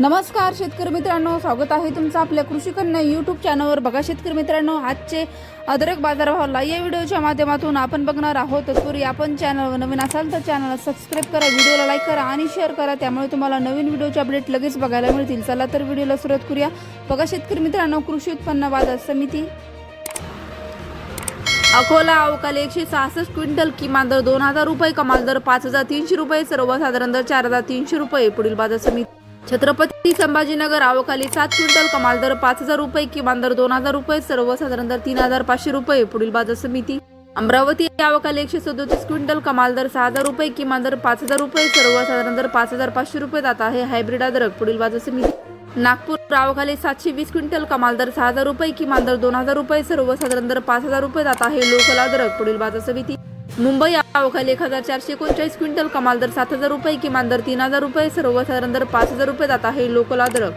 नमस्कार शेतकरी मित्रांनो. स्वागत आहे तुमचं आपल्या कृषी कन्या युट्यूब चॅनलवर बघा शेतकरी मित्रांनो आजचे अदरक बाजारभावाला या व्हिडिओच्या माध्यमातून आपण बघणार आहोत. तत्पूर्वी आपण चॅनलवर नवीन असाल तर चॅनलला सबस्क्राईब करा व्हिडिओला लाईक करा आणि शेअर करा. त्यामुळे तुम्हाला नवीन व्हिडिओचे अपडेट लगेच बघायला मिळतील. चला तर व्हिडिओला सुरुवात करूया. बघा शेतकरी मित्रांनो कृषी उत्पन्न बाजार समिती. अकोला अवकाली एकशे सहासष्ट क्विंटल किमान दर दोन हजार रुपये कमाल दर पाच हजार तीनशे रुपये सर्वसाधारण दर चार हजार तीनशे रुपये. पुढील बाजार समिती छत्रपती संभाजीनगर आवकाली सात क्विंटल कमाल दर पाच हजार रुपये किमान दर दोन हजार रुपये सर्वसाधारण दर तीन हजार पाचशे रुपये पुढील बाजार समिती. अमरावती आवकाली एकशे सदोतीस क्विंटल कमाल दर सहा हजार रुपये किमान दर पाच हजार रुपये सर्वसाधारण दर पाच हजार पाचशे रुपये. जात आहे हायब्रिड अद्रक पुढील बाजार समिती. नागपूर आवकाली सातशे वीस क्विंटल कमाल दर सहा हजार रुपये किमान दर दोन हजार रुपये सर्वसाधारण दर पाच हजार रुपये. जात आहे लोकल अद्रक पुढील बाजार समिती. मुंबई आवखाली एक हजार चारशे एकोणचाळीस क्विंटल कमाल दर सात हजार रुपये किमान दर तीन हजार रुपये सर्वसाधारण दर पाच हजार रुपये जात आहे. लोकल अद्रक